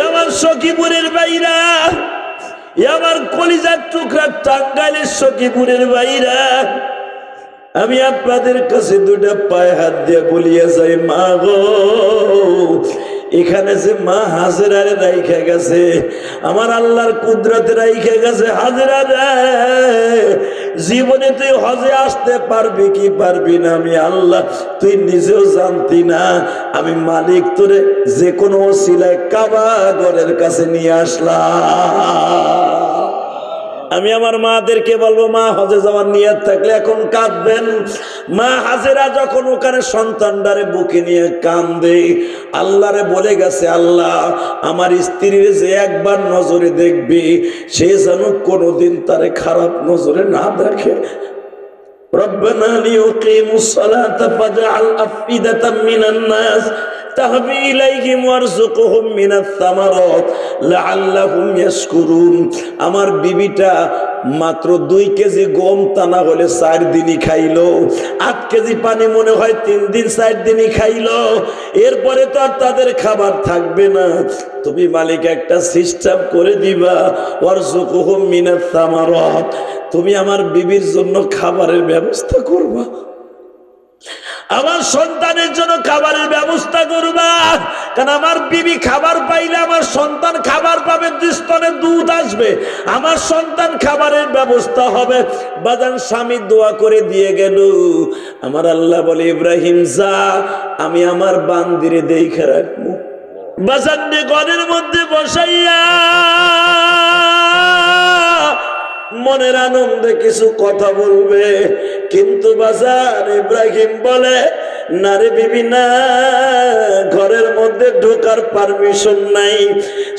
আমার সখীপুরের বাইরা আমার কলিজার টুকরা টাঙ্গাইলের সখীপুরের বাইরা আমি আপনাদের কাছে দুটা পায়ে হাত দিয়ে বলিয়া যাই, মা গো এখানে যে মা হাজেরারে রাইখে গেছে, আমার আল্লাহর কুদরতে রাইখে গেছে হাজেরা জীবনে তুই হজে আসতে পারবি কি পারবি না? আমি আল্লাহ, তুই নিজেও জানতি না। আমি মালিক তোরে যে কোনো সিলায় কাবা ঘরের কাছে নিয়ে আসলাম। আমি আমার মাদেরকে বলবো মা হজে যাওয়ার নিয়ত থাকলে এখন কাঁদবেন মা হাজেরা যখন ওখানে সন্তানটারে বুকে নিয়ে কান্দে আল্লাহরে বলে গেছে আল্লাহ আমার স্ত্রীর যে একবার নজরে দেখবে সে যেন কোনোদিন তারে খারাপ নজরে না দেখে ربنا ليقيموا الصلاة فاجعل أفئدة من الناس তাহবি ইলাইহিম ওয়ারযুকহুম মিনাত সামারাত, লাআল্লাহুম ইয়াশকুরুন। আমার বিবিটা মাত্র দুই কেজি গম টানা হলে চার দিনই খাইল। আট কেজি পানি মনে হয় তিন দিন, চার দিনই খাইল। এরপরে তো আর তাদের খাবার থাকবে না। তুমি মালিক একটা সিস্টেম করে দিবা ওর জুকুহম মিনাত তামার তুমি আমার বিবির জন্য খাবারের ব্যবস্থা করবা। আমার সন্তানের জন্য খাবারের ব্যবস্থা করবা। কারণ আমার বিবি খাবার পাইলে আমার সন্তান খাবার পাবে দুস্তনে দুধ আসবে। আমার সন্তান খাবারের ব্যবস্থা হবে। বাজান, স্বামী দোয়া করে দিয়ে গেল। আমার আল্লাহ বলে, ইব্রাহিম, যা, আমি আমার বান্দিরে দেখে রাখব। বাজান ঘরের মধ্যে বসাইয়া মনের আনন্দে কিছু কথা বলবে। কিন্তু বাজার ইব্রাহিম বলে নারে বিবি না, ঘরের মধ্যে ঢোকার পারমিশন নাই।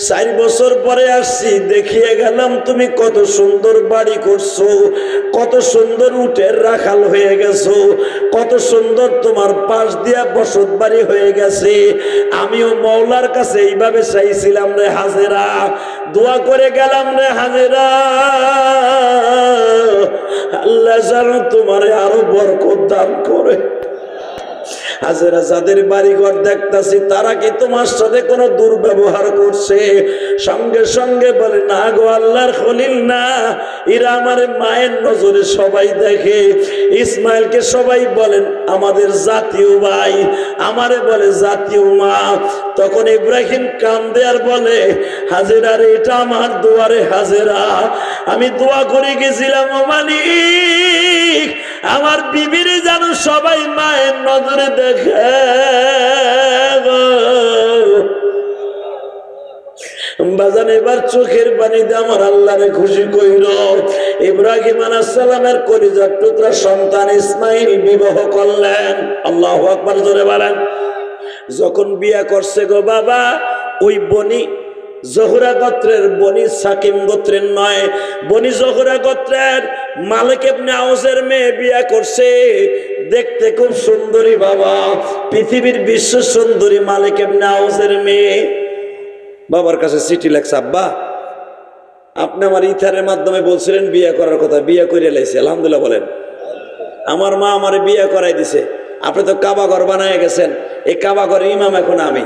চার বছর পরে আসছি, দেখিয়ে গেলাম তুমি কত সুন্দর বাড়ি করছ, কত সুন্দর উঠের রাখাল হয়ে গেছো, কত সুন্দর তোমার পাশ দিয়া বসত বাড়ি হয়ে গেছে। আমিও মৌলার কাছে এইভাবে চাইছিলাম রে হাজেরা, দোয়া করে গেলাম রে হাজেরা। আল্লাহ জানো তোমারে আরও বরকত দান করে। হাজেরা, যাদের বাড়িঘর দেখতাছি, তারা কি তোমার সাথে কোনো দুর্ব্যবহার করছে? সঙ্গে সঙ্গে বলে, না গো আল্লাহর খলিল না। এরা আমার মায়ের নজরে সবাই দেখে। ইসমাইলকে সবাই বলেন, আমাদের জাতীয় ভাই। আমারে বলে, জাতীয় মা। তখন ইব্রাহিম কান্দে আর বলে, হাজেরা রে, এটা আমার দুয়ারে হাজেরা। আমি দোয়া করে গেছিলাম, ও মালিক। আমার বিবির যেন সবাই মায়ের নজরে দেখে। বাজান, এবার চোখের পানিতে আমার আল্লাহরে খুশি কইল ইব্রাহিম আলাইসালামের কলিজার টুকরা সন্তান ইসমাইল বিবাহ করলেন। আল্লাহ আকবার, জোরে বলেন। যখন বিয়া করছে গো বাবা, ওই বনি জহুরা গোত্রের বনি সাকিম গোত্রের নয়। বনি জহুরা গোত্রের মালিক ইবনে আউসের মেয়ে বিয়া করছে। দেখতে খুব সুন্দরী বাবা। পৃথিবীর বিশ্ব সুন্দরী মালিক ইবনে আউসের মেয়ে। বাবার কাছে চিঠি লেখছে, আব্বা, আপনি আমার ইথারের মাধ্যমে বলছিলেন বিয়ে করার কথা, বিয়ে করে লাইছে, আলহামদুলিল্লাহ বলেন। আমার মা আমার বিয়ে করাই দিছে। আপনি তো কাবা ঘর বানায় গেছেন। এই কাবা ঘরের ইমাম এখন আমি।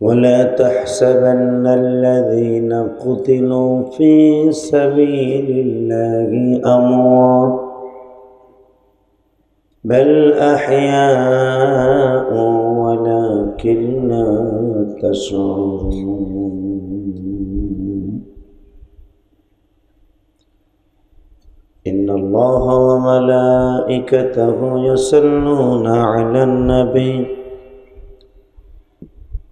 ولا تحسبن الذين قتلوا في سبيل الله أموات بل أحياء ولكن لا تشعرون. إن الله وملائكته يصلون على النبي.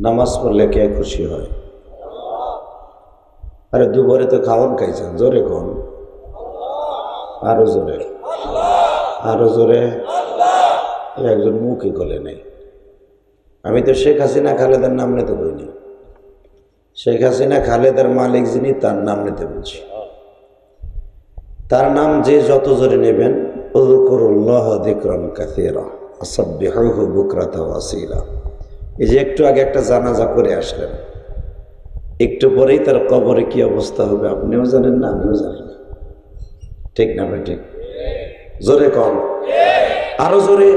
নামাজ পড়লে কে খুশি হয়? আরে দুপুরে তো খাওয়ান খাইছেন, জোরে কোন। আরও জোরে। আরও জোরে। একজন মুখই গলে নেই। আমি তো শেখ হাসিনা, খালেদার নাম নিতে বইনি শেখ হাসিনা, খালেদার মালিক যিনি, তার নাম নিতে বলছি। তার নাম যে যত জোরে নেবেন এই যে একটু আগে একটা জানাজা করে আসলেন। একটু পরেই তার কবরে কি অবস্থা হবে আপনিও জানেন না, আমিও জানি না। ঠিক না ঠিক? জোরে কম আরও জোরে?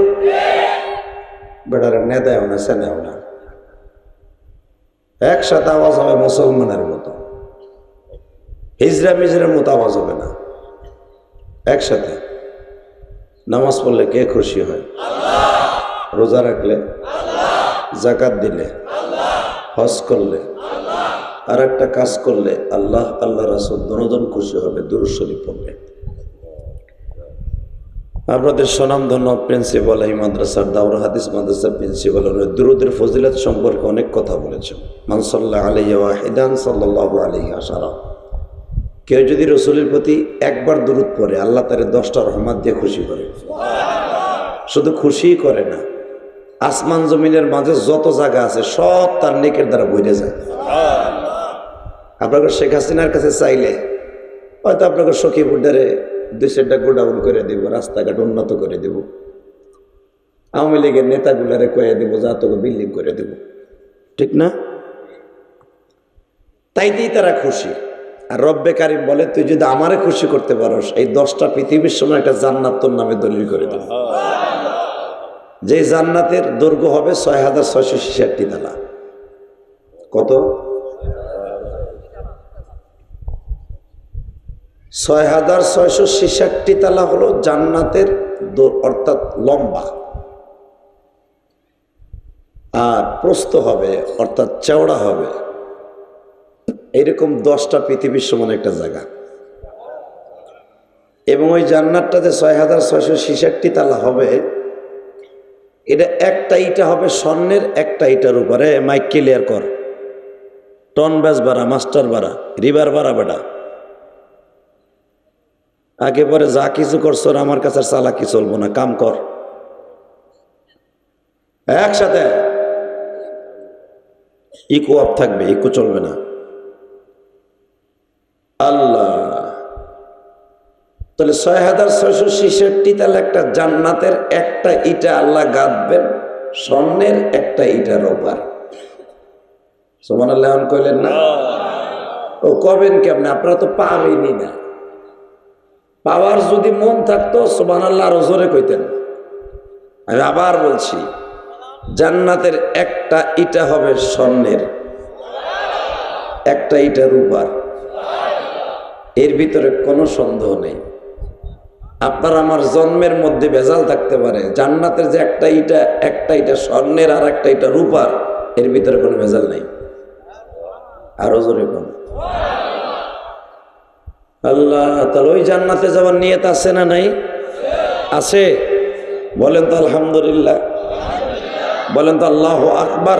বেড়ারে নেদায়ও না সেনেও না। একসাথে আওয়াজ হবে মুসলমানের মতো। হিজরা মিজরের মতো আওয়াজ হবে না। একসাথে। নামাজ পড়লে কে খুশি হয়? রোজা রাখলে? জাকাত দিলে? হজ করলে? আর একটা কাজ করলে আল্লাহ আল্লাহ রাসুল দনজন খুশি হবে দুরুশরী পড়লে। আপনাদের সুনামধন্য প্রিন্সিপাল এই মাদ্রাসার দাউর হাদিস মাদ্রাসার প্রিন্সিপাল দুরুদের ফজিলত সম্পর্কে অনেক কথা বলেছেন। মানসাল্লাহ আলিয়া ওয়াহিদান সাল্লাহ আলহি আসারা কেউ যদি রসুলের প্রতি একবার দূরত পড়ে, আল্লাহ তারে দশটা রহমাত দিয়ে খুশি করে। শুধু খুশিই করে না, আসমান জমিনের মাঝে যত জায়গা আছে, সব তার নেকের দ্বারা বইরে যায়। আপনাকে শেখ হাসিনার কাছে চাইলে, হয়তো আপনাকে সখীপুরদারে দুই চারটা গোডাউন করে দিব, রাস্তাঘাট উন্নত করে দেব। আওয়ামী লীগের নেতাগুলারে কয়ে দেবো, যা তোকে বিল্ডিং করে দেব। ঠিক না? তাইতেই তারা খুশি। আর রব্বে কারিম বলে, তুই যদি আমারে খুশি করতে পারস, এই দশটা পৃথিবীর সময় একটা জান্নাত তোর নামে দলিল করে দেব। যে জান্নাতের দৈর্ঘ্য হবে ছয় হাজার ছয়শো ছেষট্টি তালা। কত? ছয় হাজার ছয়শো ছেষট্টি তালা হলো জান্নাতের অর্থাৎ লম্বা। আর প্রস্থ হবে, অর্থাৎ চওড়া হবে। এইরকম দশটা পৃথিবীর সমান একটা জায়গা। এবং ওই জান্নাতটা যে ছয় হাজার ছয়শো ছেষট্টি তালা হবে। এটা একটা ইটা হবে স্বর্ণের, একটা ইটার উপরে। মাইক ক্লিয়ার কর। টন ব্যাস বাড়া, মাস্টার বাড়া, রিভার বাড়া বেটা। আগে পরে যা কিছু করছ আমার কাছে চালাকি চলবো না। কাম কর। একসাথে। ইকো আপ থাকবে, ইকো চলবে না। আল্লাহ। তাহলে ছয় হাজার ছয়শো ছেষট্টি তাহলে একটা জান্নাতের একটা ইটা আল্লাহ গাঁথবেন স্বর্ণের একটা ইটার ওপার সোমান আল্লাহ কইলেন না? ও কবেন কেমন আপনারা তো পাবেনই না। পাওয়ার যদি মন থাকতো সোমান আল্লাহ আরও জোরে কইতেন। আমি আবার বলছি, জান্নাতের একটা ইটা হবে স্বর্ণের, একটা ইটা রূপার এর ভিতরে কোনো সন্দেহ নেই। আপনার আমার জন্মের মধ্যে ভেজাল থাকতে পারে, জান্নাতের যে একটা ইটা একটা ইটা স্বর্ণের আর একটা ইটা রূপার, এর ভিতরে কোনো ভেজাল নেই। আরও জোরে কোন আল্লাহ, তাহলে ওই জান্নাতে যাওয়ার নিয়ত আছে না নাই? আছে। বলেন তো আলহামদুলিল্লাহ। বলেন তো আল্লাহ আকবার।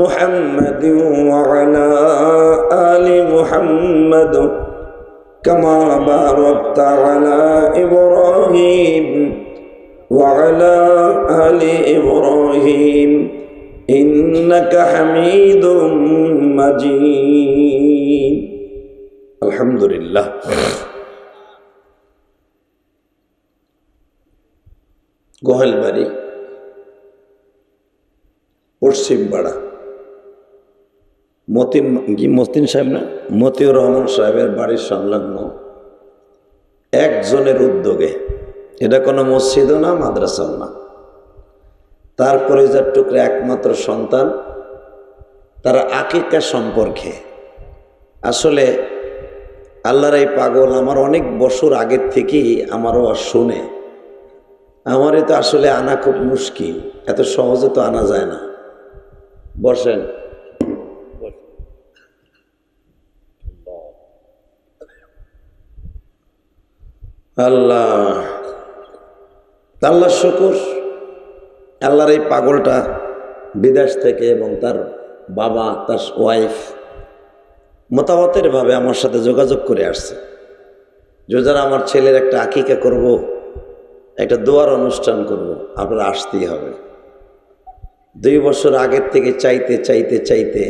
محمد وعلى آل محمد كما باركت على إبراهيم وعلى آل إبراهيم إنك حميد مجيد الحمد لله গোহালবাড়ি পশ্চিম পাড়া মতিন কি মতিন সাহেব না? মতিউর রহমান সাহেবের বাড়ির সংলগ্ন একজনের উদ্যোগে। এটা কোনো মসজিদও না, মাদ্রাসাও না। তার পরিজার টুকরে একমাত্র সন্তান। তারা আকিকা সম্পর্কে। আসলে আল্লাহর এই পাগল আমার অনেক বছর আগের থেকেই আমারও শুনে। আমারই তো আসলে আনা খুব মুশকিল, এত সহজে তো আনা যায় না। বসেন। আল্লাহ। আল্লাহ শুকুর। আল্লাহর এই পাগলটা বিদেশ থেকে এবং তার বাবা, তার ওয়াইফ মতামতের ভাবে আমার সাথে যোগাযোগ করে আসছে। যে যারা আমার ছেলের একটা আকিকা করব, একটা দোয়ার অনুষ্ঠান করব, আপনারা আসতেই হবে। দুই বছর আগের থেকে চাইতে চাইতে চাইতে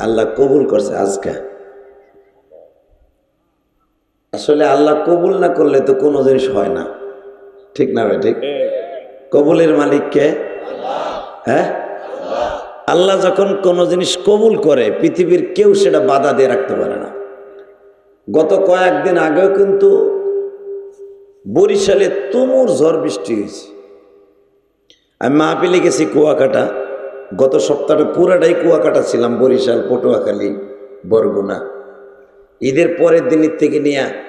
আল্লাহ কবুল করছে আজকে। আসলে আল্লাহ কবুল না করলে তো কোনো জিনিস হয় না। ঠিক না ভাই, ঠিক? কবুলের মালিককে হ্যাঁ? আল্লাহ যখন কোনো জিনিস কবুল করে, পৃথিবীর কেউ সেটা বাধা দিয়ে রাখতে পারে না। গত কয়েকদিন আগেও কিন্তু বরিশালে তুমুর ঝড় বৃষ্টি হয়েছে। আমি মাহপিলে গেছি কুয়াকাটা। গত সপ্তাহটা পুরাটাই কুয়াকাটা ছিলাম, বরিশাল, পটুয়াখালী, বরগুনা। ঈদের পরের দিনের থেকে নিয়ে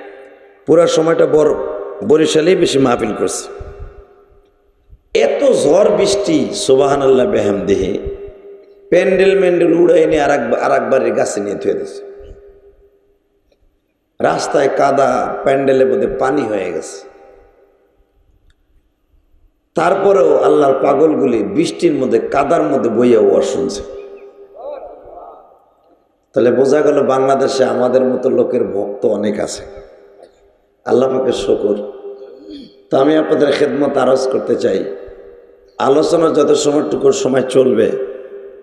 পুরা সময়টা বড় বরিশালেই বেশি মাহফিল করছে। এত ঝড় বৃষ্টি সোবাহান আল্লাহ বেহাম দেহে প্যান্ডেল ম্যান্ডেল উড়াই নিয়ে আর একবার আর একবারের গাছে নিয়ে থুয়ে দিছে। রাস্তায় কাদা, প্যান্ডেলের মধ্যে পানি হয়ে গেছে। তারপরেও আল্লাহর পাগলগুলি বৃষ্টির মধ্যে, কাদার মধ্যে বইয়া ওয়ার শুনছে। তাহলে বোঝা গেল বাংলাদেশে আমাদের মতো লোকের ভক্ত অনেক আছে। আল্লাহ পাকে শকর। তো আমি আপনাদের খেদমত আরজ করতে চাই। আলোচনা যত সময়টুকু সময় চলবে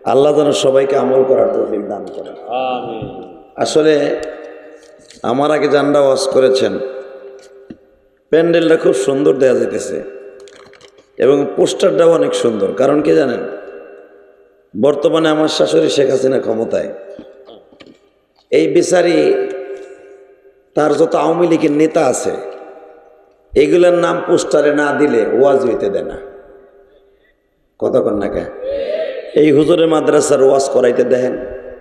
আল্লাহ যেন সবাইকে আমল করার তৌফিক দান করেন। আসলে আমার আগে জানরা ওয়াজ করেছেন। প্যান্ডেলটা খুব সুন্দর দেওয়া যেতেছে এবং পোস্টারটাও অনেক সুন্দর। কারণ কি জানেন? বর্তমানে আমার শাশুড়ি শেখ হাসিনা ক্ষমতায়। এই বিচারি তার যত আওয়ামী লীগের নেতা আছে, এগুলোর নাম পোস্টারে না দিলে ওয়াজ হইতে দেয় না। কতক্ষণ না এই হুজুরের মাদ্রাসার ওয়াজ করাইতে দেখেন,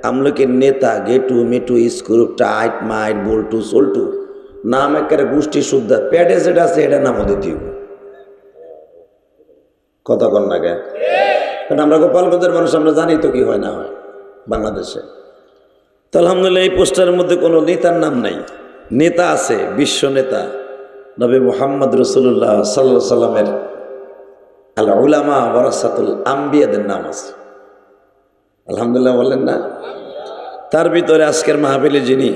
আমলকের নেতা গেটু মেটু স্ক্রুপ টাইট মাইট, বল্টু সোল্টু নাম একেবারে গোষ্ঠী শুদ্ধ, প্যাডে যেটা আছে এটা নামও দিতে হবে কতক্ষণ লাগে কারণ আমরা গোপালগঞ্জের মানুষ, আমরা জানি তো কি হয় না হয় বাংলাদেশে। তো আলহামদুলিল্লাহ, এই পোস্টারের মধ্যে কোনো নেতার নাম নাই। নেতা আছে, বিশ্ব নেতা, নবী মোহাম্মদ রসুল্লাহ সাল্লা সাল্লামের আল উলামা ওয়ারাসাতুল আম্বিয়াদের নাম আছে। আলহামদুলিল্লাহ বললেন না? তার ভিতরে আজকের মাহাবিলে যিনি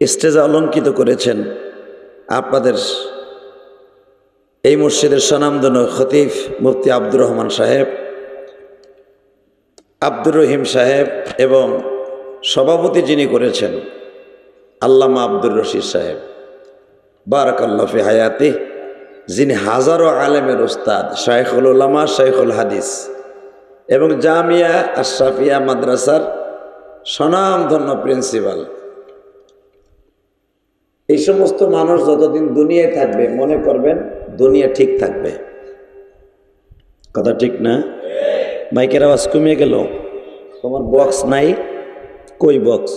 স্টেজে অলঙ্কিত করেছেন, আপনাদের এই মসজিদের স্বনামধন্য খতিফ মুফতি আব্দুর রহমান সাহেব, আব্দুর রহিম সাহেব এবং সভাপতি যিনি করেছেন আল্লামা আব্দুর রশিদ সাহেব। বারাকাল্লাফি হায়াতি যিনি হাজারো আলেমের ওস্তাদ শাইখুল উলামা, শাইখুল হাদিস এবং জামিয়া আশরাফিয়া মাদ্রাসার স্বনামধন্য প্রিন্সিপাল। এই সমস্ত মানুষ যতদিন দুনিয়ায় থাকবে, মনে করবেন দুনিয়া ঠিক থাকবে। কথা ঠিক না? মাইকের আওয়াজ কমিয়ে গেল। তোমার বক্স নাই? কই বক্স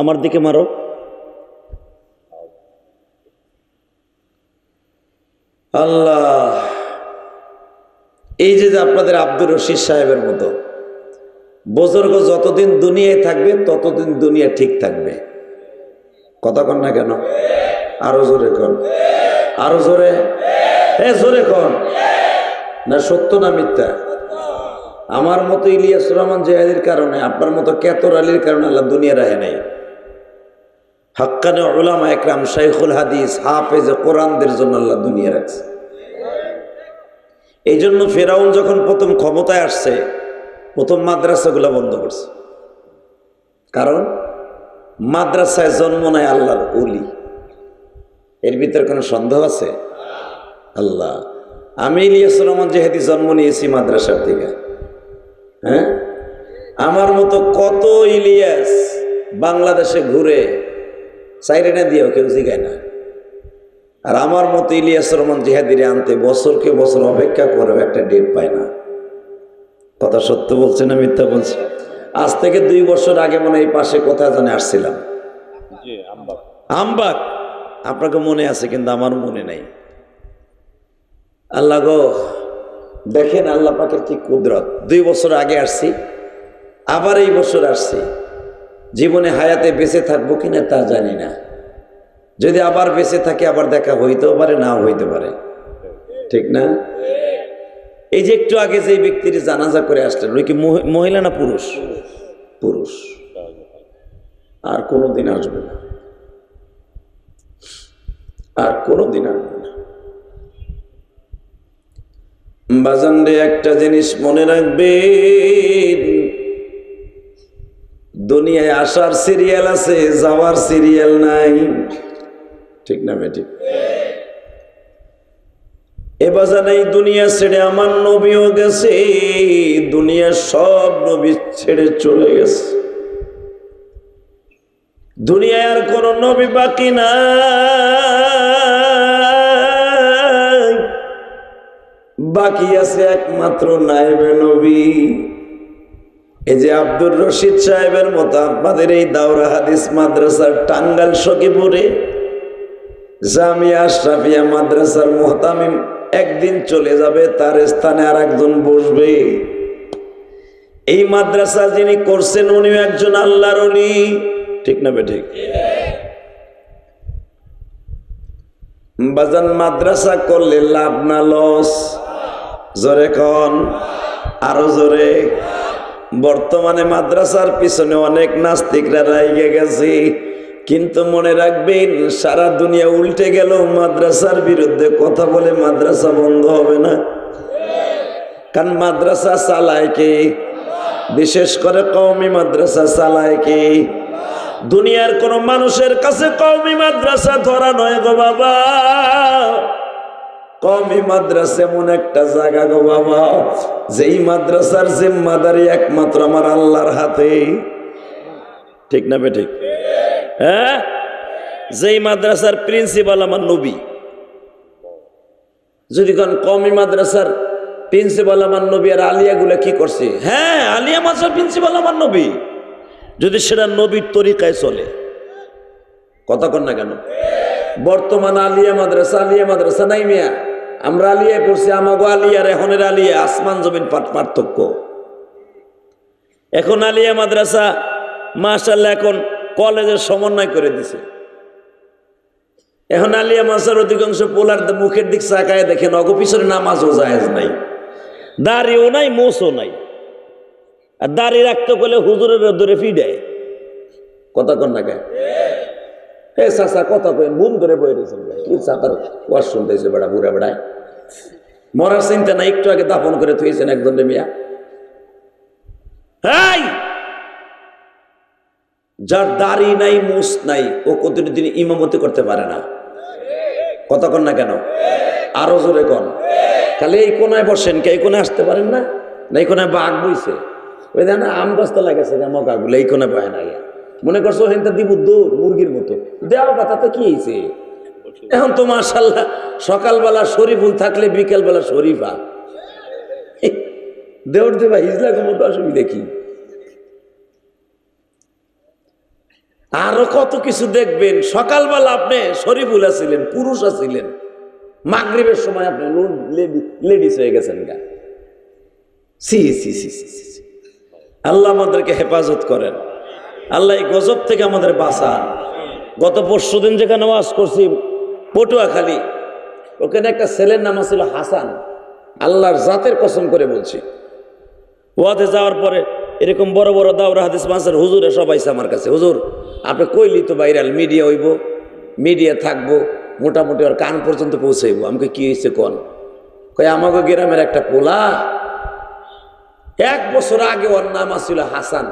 আমার দিকে মারো। আল্লাহ, এই যে আপনাদের আব্দুর রশিদ সাহেবের মতো, বুজুর্গ যতদিন দুনিয়ায় থাকবে, ততদিন দুনিয়া ঠিক থাকবে। কথা কন না কেন? আরও জোরে কন। আরও জোরে? এ জোরে কন। না, সত্য না মিথ্যা? আমার মতো ইলিয়াস রহমান জেহাদির কারণে, আপনার মতো কেতর আলীর কারণে আল্লাহ দুনিয়া রাহে নাই। হাক্কানে ওলামা একরাম শাইখুল হাদিস হাফেজ কোরআনদের জন্য আল্লাহ দুনিয়া রাখছে। এই জন্য ফেরাউন যখন প্রথম ক্ষমতায় আসছে, প্রথম মাদ্রাসাগুলো বন্ধ করছে। কারণ মাদ্রাসায় জন্ম নেয় আল্লাহর অলি এর ভিতরে কোনো সন্দেহ আছে? আল্লাহ। আমি ইলিয়াস রহমান যেহেতু জন্ম নিয়েছি মাদ্রাসার থেকে হ্যাঁ? আমার মতো কত ইলিয়াস বাংলাদেশে ঘুরে সাইরেনা দিয়েও কেউ জিগায় না। আর আমার মতো ইলিয়াস রহমান জিহাদিরে আনতে বছরকে বছর অপেক্ষা করেও একটা ডেট পায় না। কথা সত্য বলছে না মিথ্যা বলছে আজ থেকে দুই বছর আগে মনে এই পাশে কোথায় জানে আসছিলাম। আমবাগ আপনাকে মনে আছে কিন্তু আমার মনে নাই। আল্লাহ গো দেখেন আল্লাহ পাকের কি কুদরত। দুই বছর আগে আসছি আবার এই বছর আসছি। জীবনে হায়াতে বেঁচে থাকব কিনা তা জানি না। যদি আবার বেঁচে থাকে, আবার দেখা হইতেও পারে, নাও হইতে পারে। ঠিক না? এই যে একটু আগে যে ব্যক্তির জানাজা করে আসলেন, ওই কি মহি- মহিলা না পুরুষ? পুরুষ। আর কোনোদিন আসবে না। আর কোনোদিন আসবে না। বাজানরে একটা জিনিস মনে রাখবেন দুনিয়ায় আসার সিরিয়াল আছে, যাওয়ার সিরিয়াল নাই। ঠিক না বেঠিক এ বাজান এই দুনিয়া ছেড়ে আমার নবীও গেছে, দুনিয়ার সব নবী ছেড়ে চলে গেছে। দুনিয়ায় আর কোন নবী বাকি নাই। বাকি আছে একমাত্র নাইবে নবী। এই যে আব্দুর রশিদ সাহেবের মতো আপনাদের এই দাওরা হাদিস মাদ্রাসার টাঙ্গাল সখীপুরে জামিয়া আশরাফিয়া মাদ্রাসার মোহতামিম একদিন চলে যাবে, তার স্থানে আর একজন বসবে। এই মাদ্রাসা যিনি করছেন, উনিও একজন আল্লাহর অলি ঠিক না বে ঠিক? বাজান মাদ্রাসা করলে লাভ না, লস। জোরে কন। আরও জোরে। বর্তমানে মাদ্রাসার পিছনে অনেক নাস্তিকরা রাইগে গেছে। কিন্তু মনে রাখবেন, সারা দুনিয়া উল্টে গেল মাদ্রাসার বিরুদ্ধে কথা বলে মাদ্রাসা বন্ধ হবে না। কারণ মাদ্রাসা চালায় কে? বিশেষ করে কওমি মাদ্রাসা চালায় কে? দুনিয়ার কোন মানুষের কাছে কওমি মাদ্রাসা ধরা নয় গো বাবা। কমি মাদ্রাসা এমন একটা জায়গা গো বাবা, যেই মাদ্রাসার জিম্মাদারি একমাত্র আমার আল্লাহর হাতে। ঠিক না বে ঠিক হ্যাঁ? যেই মাদ্রাসার প্রিন্সিপাল আমার নবী। যদি কোন কমি মাদ্রাসার প্রিন্সিপাল আমার নবী আর আলিয়াগুলা কি করছে? হ্যাঁ আলিয়া মাদ্রাসার প্রিন্সিপাল আমার নবী। যদি সেটা নবীর তরিকায় চলে। কথা কন না কেন? বর্তমান আলিয়া মাদ্রাসা আলিয়া মাদ্রাসা নাই মিয়া। আমরা আলিয়ায় পড়ছি, আমাগো আলিয়ার এখনের আলিয়া, আসমান জমিন পার্থ- পার্থক্য। এখন আলিয়া মাদ্রাসা মাশাল্লাহ এখন কলেজের সমন্বয় করে দিছে। এখন আলিয়া মাসার অধিকাংশ পোলার মুখের দিক চাকায় দেখেন, অগ পিছনে নামাজও জায়েজ নাই, দাড়িও নাই, মোসও নাই। আর দাড়ি রাখতে গেলে হুজুরের ধরে ফিডায়। কথা না কেন হে চাচা কথা কই মুম ধরে বই রয়েছেন কি চাচার ওয়াজ শুনতেছে বেড়া, বুড়া বেড়ায় মরার চিন্তা না একটু আগে দাপন করে থুয়েছেন একজন মিয়া। যার দাড়ি নাই মুস নাই, ও কতদিন ইমামতি করতে পারে না। কন না কেন? আরও জোরে কন। খালি এই কোনায় বসেন কে? এই কোনায় আসতে পারেন না? না, এই কোনায় বাঘ বইছে। ওই দেন আম গাছটা লাগাছে মকাগুলো এই কোনায় পায় না। মনে করছ হেনটা দিব দৌড় মুরগির মতো। দেওয়া কথা তো কি হয়েছে? এখন তো মার্শাল্লাহ সকালবেলা শরীফুল থাকলে বিকেলবেলা শরীফা। দেওয়ার দেবা, হিজলা মতো অসুবিধা কি? আরও কত কিছু দেখবেন। সকালবেলা আপনি শরীফুল আছিলেন, পুরুষ আছিলেন। মাগরিবের সময় আপনি লেডিস হয়ে গেছেন গা। সি সি সি সি। আল্লাহ আমাদেরকে হেফাজত করেন। আল্লাহ এই গজব থেকে আমাদের বাঁচান। গত পরশু দিন যেখানে ওয়াজ করছি পটুয়াখালী, ওখানে একটা ছেলের নাম ছিল হাসান। আল্লাহর জাতের কসম করে বলছি। ওয়াদে যাওয়ার পরে এরকম বড় বড় দাওরা হাদিস মাসের হুজুরে সবাই আমার কাছে। হুজুর, আপনি কইলি তো ভাইরাল, মিডিয়া হইব, মিডিয়া থাকব, মোটামুটি ওর কান পর্যন্ত পৌঁছাইব। আমাকে কি হয়েছে কন? কই আমাকে গ্রামের একটা পোলা। এক বছর আগে ওর নাম আছিল হাসান।